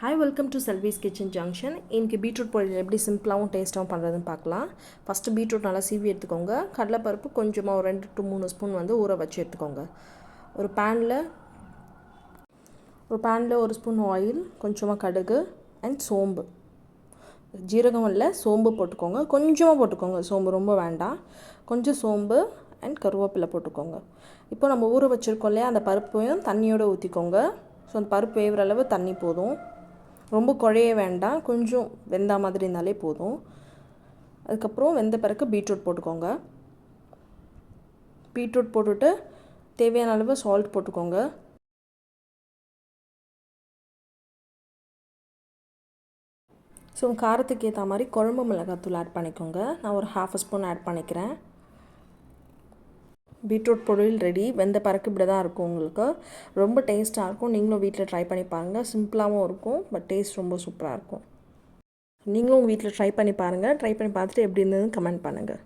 Hi welcome to Selvi's kitchen junction இன்றைக்கி beetroot பொரியல் எப்படி சிம்பிளாகவும் டேஸ்ட்டாகவும் பண்ணுறதுன்னு பார்க்கலாம். ஃபஸ்ட்டு பீட்ரூட் நல்லா சீவி எடுத்துக்கோங்க. கடலைப்பருப்பு கொஞ்சமாக ஒரு ரெண்டு டு மூணு ஸ்பூன் வந்து ஊற வச்சு எடுத்துக்கோங்க. ஒரு பேனில் ஒரு பேனில் ஒரு ஸ்பூன் ஆயில் கொஞ்சமாக கடுகு அண்ட் சோம்பு. ஜீரகம் இல்லை சோம்பு போட்டுக்கோங்க. கொஞ்சமாக போட்டுக்கோங்க. சோம்பு ரொம்ப வேண்டாம். கொஞ்சம் சோம்பு அண்ட் கருவேப்பிலை போட்டுக்கோங்க. இப்போ நம்ம ஊற வச்சுருக்கோம் இல்லையா அந்த பருப்பையும் தண்ணியோடு ஊற்றிக்கோங்க ஸோ அந்த பருப்பு வேகிற அளவு தண்ணி போதும். ரொம்ப குழைய வேண்டாம். கொஞ்சம் வெந்தா மாதிரி இருந்தாலே போதும். அதுக்கப்புறம் வெந்த பிறகு பீட்ரூட் போட்டுக்கோங்க. பீட்ரூட் போட்டுட்டு தேவையான அளவு சால்ட் போட்டுக்கோங்க. ஸோ காரத்துக்கு ஏற்ற மாதிரி குழம்பு மிளகாத்தூள் ஆட் பண்ணிக்கோங்க. நான் ஒரு ஹாஃப் ஸ்பூன் ஆட் பண்ணிக்கிறேன். பீட்ரூட் பொரியல் ரெடி. வெந்த பறக்கு இப்படி தான் இருக்கும் உங்களுக்கு. ரொம்ப டேஸ்ட்டாக இருக்கும். நீங்களும் வீட்டில் ட்ரை பண்ணி பாருங்கள் சிம்பிளாகவும் இருக்கும் பட் டேஸ்ட் ரொம்ப சூப்பராக இருக்கும். நீங்களும் உங்கள் வீட்டில் ட்ரை பண்ணி பாருங்கள் ட்ரை பண்ணி பார்த்துட்டு எப்படி இருந்ததுன்னு கமெண்ட் பண்ணுங்கள்